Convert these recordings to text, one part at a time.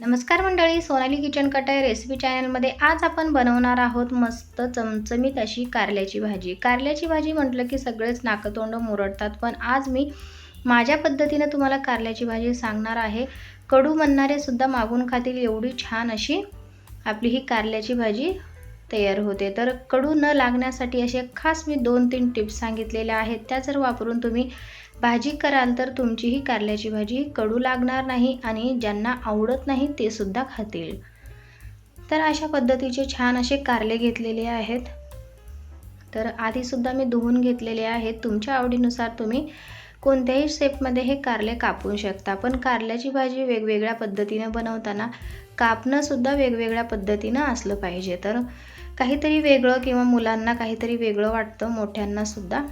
नमस्कार मंडळी सोनाली किचन कटाई रेसिपी चॅनलमध्ये आज आपण बनवणार आहोत मस्त चमचमीत अशी कारल्याची भाजी. कारल्याची भाजी म्हटलं की सगळेच नाकतोंड मुरडतात पण आज मी माझ्या पद्धतीनं तुम्हाला कारल्याची भाजी सांगणार आहे. कडू म्हणणारे सुद्धा मागून खातील एवढी छान अशी आपली ही कारल्याची भाजी तयार होते. तर कडू न लागण्यासाठी असे खास मी दोन तीन टिप्स सांगितलेल्या आहेत. त्या जर वापरून तुम्ही भाजी कराल तर तुमची ही कारल्याची भाजी कडू लागणार नाही आणि ज्यांना आवडत नाही ते सुद्धा खातील. तर अशा पद्धतीचे छान असे कारले घेतलेले आहेत. तर आधीसुद्धा मी धुवून घेतलेले आहेत. तुमच्या आवडीनुसार तुम्ही कोणत्याही शेपमध्ये हे कारले कापू शकता. पण कारल्याची भाजी वेगवेगळ्या पद्धतीनं बनवताना कापणंसुद्धा वेगवेगळ्या पद्धतीनं असलं पाहिजे. तर काहीतरी वेगळं किंवा मुलांना काहीतरी वेगळं वाटतं मोठ्यांनासुद्धा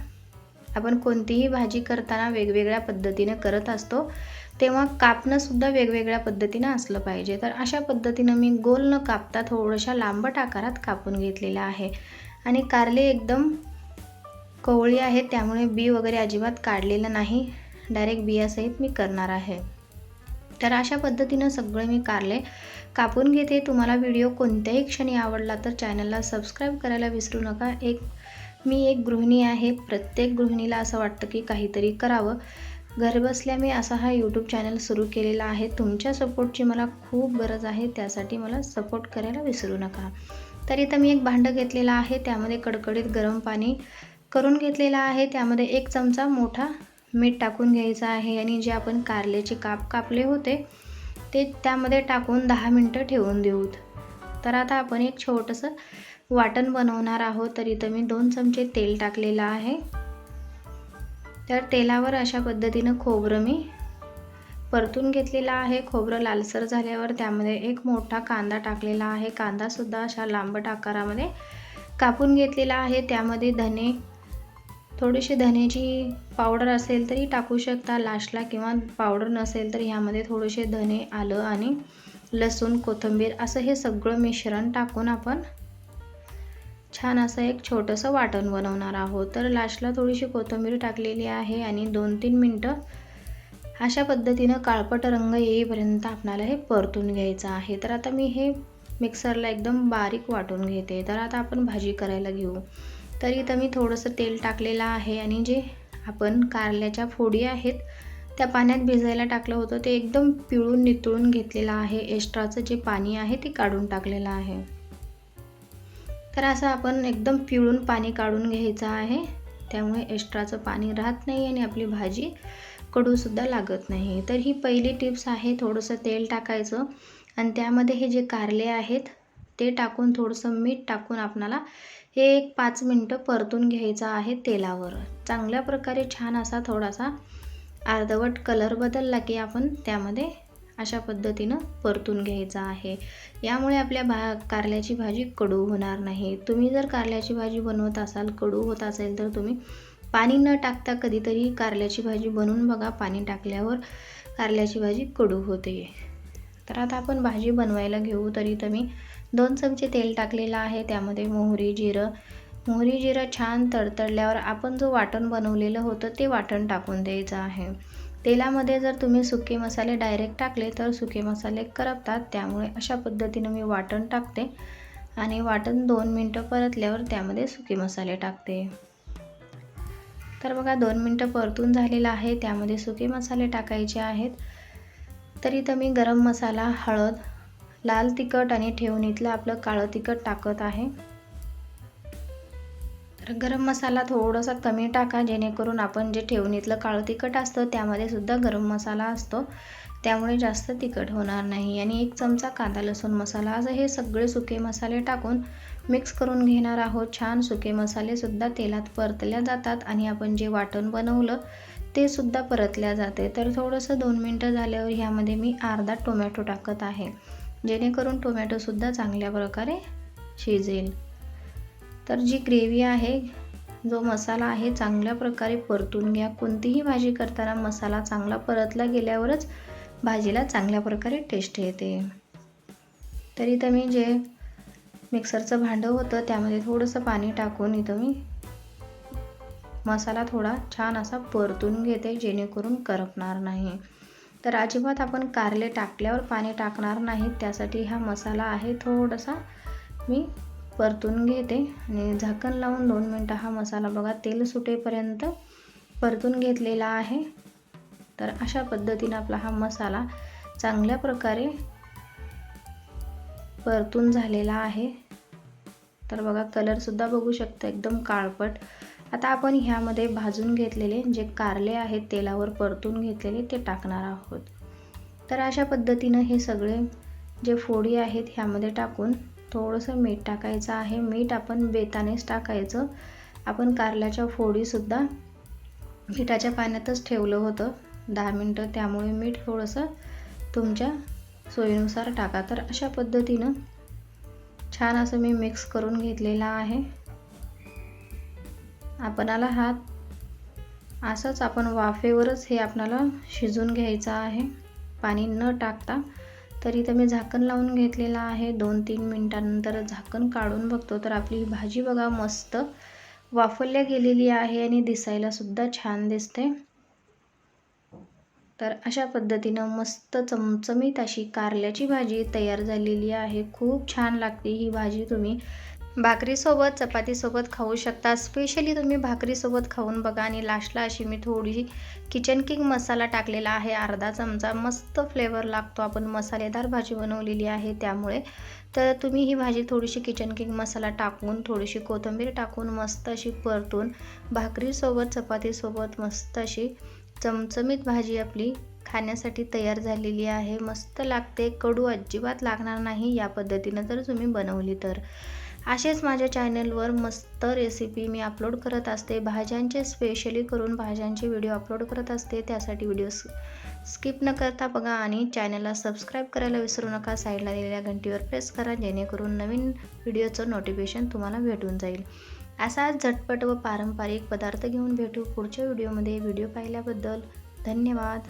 आपण कोणतीही भाजी करताना वेगवेगळ्या पद्धतीने करत असतो तेव्हा कापणंसुद्धा वेगवेगळ्या पद्धतीनं असलं पाहिजे. तर अशा पद्धतीनं मी गोल न कापता थोडंशा लांबट आकारात कापून घेतलेला आहे. आणि कारले एकदम कवळी आहेत त्यामुळे बी वगैरे अजिबात काढलेलं नाही. डायरेक्ट बियासहित मी करणार आहे. तर अशा पद्धतीनं सगळे मी कारले कापून घेते. तुम्हाला व्हिडिओ कोणत्याही क्षणी आवडला तर चॅनलला सबस्क्राईब करायला विसरू नका. एक मी एक गृहिणी आहे. प्रत्येक गृहिणीला असं वाटतं की काहीतरी करावं. घरबसल्या मी असा हा यूट्यूब चॅनल सुरू केलेला आहे. तुमच्या सपोर्टची मला खूप गरज आहे. त्यासाठी मला सपोर्ट करायला विसरू नका. तर इथं मी एक भांडं घेतलेलं आहे. त्यामध्ये कडकडीत गरम पाणी करून घेतलेलं आहे. त्यामध्ये एक चमचा मोठा मीठ टाकून घ्यायचं आहे आणि जे आपण कारल्याचे काप कापले होते ते त्यामध्ये टाकून दहा मिनटं ठेवून देऊत. तर आता आपण एक छोटंसं वाटण बनवणार आहोत तर इथं मी दोन चमचे तेल टाकलेलं आहे. तर तेलावर अशा पद्धतीनं खोबरं मी परतून घेतलेलं आहे. खोबरं लालसर झाल्यावर त्यामध्ये एक मोठा कांदा टाकलेला आहे. कांदासुद्धा अशा लांबट आकारामध्ये कापून घेतलेला आहे. त्यामध्ये धने थोडीशी धनेची पावडर असेल तरी टाकू शकता. लास्टला किंवा पावडर नसेल तर ह्यामध्ये थोडेसे धने आलं आणि लसूण कोथिंबीर असं हे सगळं मिश्रण टाकून आपण छान असं एक छोटंसं वाटण बनवणार आहोत. तर लास्टला थोडीशी कोथिंबीर टाकलेली आहे आणि दोन तीन मिनटं अशा पद्धतीनं काळपट रंग येईपर्यंत आपणाला हे परतून घ्यायचं आहे. तर आता मी हे मिक्सरला एकदम बारीक वाटून घेते. तर आता आपण भाजी करायला घेऊ. तर इथं मी थोडंसं तेल टाकलेलं आहे आणि जे आपण कारल्याच्या फोडी आहेत त्या पाण्यात भिजायला टाकलं होतं ते एकदम पिळून नितळून घेतलेलं आहे. एक्स्ट्राचं जे पाणी आहे ते काढून टाकलेलं आहे. तर असं आपण एकदम पिळून पाणी काढून घ्यायचं आहे. त्यामुळे एक्स्ट्राचं पाणी राहत नाही आणि आपली भाजी कडूसुद्धा लागत नाही. तर ही पहिली टिप्स आहे थोडंसं तेल टाकायचं. आणि त्यामध्ये हे जे कारले आहेत ते टाकून थोडंसं मीठ टाकून आपणाला हे एक पाच मिनटं परतून घ्यायचं आहे तेलावर. चांगल्या प्रकारे छान असा थोडासा अर्धवट कलर बदलला की आपण त्यामध्ये अशा पद्धतीनं परतून घ्यायचा आहे. यामुळे आपल्या भा कारल्याची भाजी कडू होणार नाही. तुम्ही जर कारल्याची भाजी बनवत असाल कडू होत असेल तर तुम्ही पाणी न टाकता कधीतरी कारल्याची भाजी बनवून बघा. पाणी टाकल्यावर कारल्याची भाजी कडू होते. तर आता आपण भाजी बनवायला घेऊ. तरी तर मी दोन चमचे तेल टाकलेलं आहे. त्यामध्ये मोहरी जिरं. मोहरी जिरं छान तडतडल्यावर आपण जो वाटण बनवलेलं होतं ते वाटण टाकून द्यायचं आहे. तेलामध्ये जर तुम्ही सुके मसाले डायरेक्ट टाकले तर सुके मसाले करपतात. त्यामुळे अशा पद्धतीनं मी वाटण टाकते. आणि वाटण दोन मिनटं परतल्यावर त्यामध्ये सुके मसाले टाकते. तर बघा दोन मिनटं परतून झालेलं आहे. त्यामध्ये सुके मसाले टाकायचे आहेत. तर इथं मी गरम मसाला हळद लाल तिखट आणि ठेवणीतलं आपलं काळं तिखट टाकत आहे. तर गरम मसाला थोडासा कमी टाका जेणेकरून आपण जे ठेवणीतलं काळं तिखट असतं त्यामध्ये सुद्धा गरम मसाला असतो. त्यामुळे जास्त तिखट होणार नाही. आणि एक चमचा कांदा लसूण मसाला असं हे सगळे सुके मसाले टाकून मिक्स करून घेणार आहोत. छान सुके मसालेसुद्धा तेलात परतल्या जातात आणि आपण जे वाटण बनवलं ते सुद्धा परतल्या जाते. तर थोडंसं दोन मिनटं झाल्यावर ह्यामध्ये मी अर्धा टोमॅटो टाकत आहे. जेणेकरून टोमॅटोसुद्धा चांगल्या प्रकारे शिजेल. तर जी ग्रेव्ही आहे जो मसाला आहे चांगल्या प्रकारे परतून घ्या. कोणतीही भाजी करताना मसाला चांगला परतला गेल्यावरच भाजीला चांगल्या प्रकारे टेस्ट येते. तर इथं मी जे मिक्सरचं भांडं होतं त्यामध्ये थोडंसं पाणी टाकून इथं मी मसाला थोडा छान असा परतून घेते जेणेकरून करपणार नाही. तर अजिबात आपण कारले टाकल्यावर पाणी टाकणार नाही त्यासाठी हा मसाला आहे थोडासा मी परतून घेते आणि झाकण लावून दोन मिनटं हा मसाला बघा तेल सुटेपर्यंत परतून घेतलेला आहे. तर अशा पद्धतीनं आपला हा मसाला चांगल्या प्रकारे परतून झालेला आहे. तर बघा कलरसुद्धा बघू शकता एकदम काळपट. आता आपण ह्यामध्ये भाजून घेतलेले जे कारले आहेत तेलावर परतून घेतलेले ते टाकणार आहोत. तर अशा पद्धतीनं हे सगळे जे फोडी आहेत ह्यामध्ये टाकून थोडंसं मीठ टाकायचं आहे. मीठ आपण बेतानेच टाकायचं. आपण कारल्याच्या फोडीसुद्धा मिठाच्या पाण्यातच ठेवलं होतं. दहा मिनटं. त्यामुळे मीठ थोडंसं तुमच्या सोयीनुसार टाका. तर अशा पद्धतीनं छान असं मी मिक्स करून घेतलेला आहे. आपणाला हा असंच आपण वाफेवरच हे आपणाला शिजून घ्यायचं आहे. पाणी न टाकता तर इथं मी झाकण लावून घेतलेलं आहे. दोन तीन मिनटानंतर झाकण काढून बघतो. तर आपली भाजी बघा मस्त वाफवल्या गेलेली आहे आणि दिसायलासुद्धा छान दिसते. तर अशा पद्धतीनं मस्त चमचमीत अशी कारल्याची भाजी तयार झालेली आहे. खूप छान लागते ही भाजी तुम्ही. भाकरीसोबत चपातीसोबत खाऊ शकता. स्पेशली तुम्ही भाकरीसोबत खाऊन बघा आणि लास्टला अशी मी थोडी किचन किंग मसाला टाकलेला आहे. अर्धा चमचा मस्त फ्लेवर लागतो. आपण मसालेदार भाजी बनवलेली आहे त्यामुळे. तर तुम्ही ही भाजी थोडीशी किचन किंग मसाला टाकून थोडीशी कोथिंबीर टाकून मस्त अशी परतून भाकरीसोबत चपातीसोबत मस्त अशी चमचमीत भाजी आपली खाण्यासाठी तयार झालेली आहे. मस्त लागते. कडू अजिबात लागणार नाही या पद्धतीनं जर तुम्ही बनवली तर. असेच माझ्या चॅनलवर मस्त रेसिपी मी अपलोड करत असते. भाज्यांचे स्पेशली करून भाज्यांचे व्हिडिओ अपलोड करत असते. त्यासाठी व्हिडिओ स्किप न करता बघा आणि चॅनलला सबस्क्राईब करायला विसरू नका. साईडला दिलेल्या घंटीवर प्रेस करा जेणेकरून नवीन व्हिडिओचं नोटिफिकेशन तुम्हाला भेटून जाईल. असाच झटपट व पारंपरिक पदार्थ घेऊन भेटू पुढच्या व्हिडिओमध्ये व्हिडिओ पाहिल्याबद्दल धन्यवाद.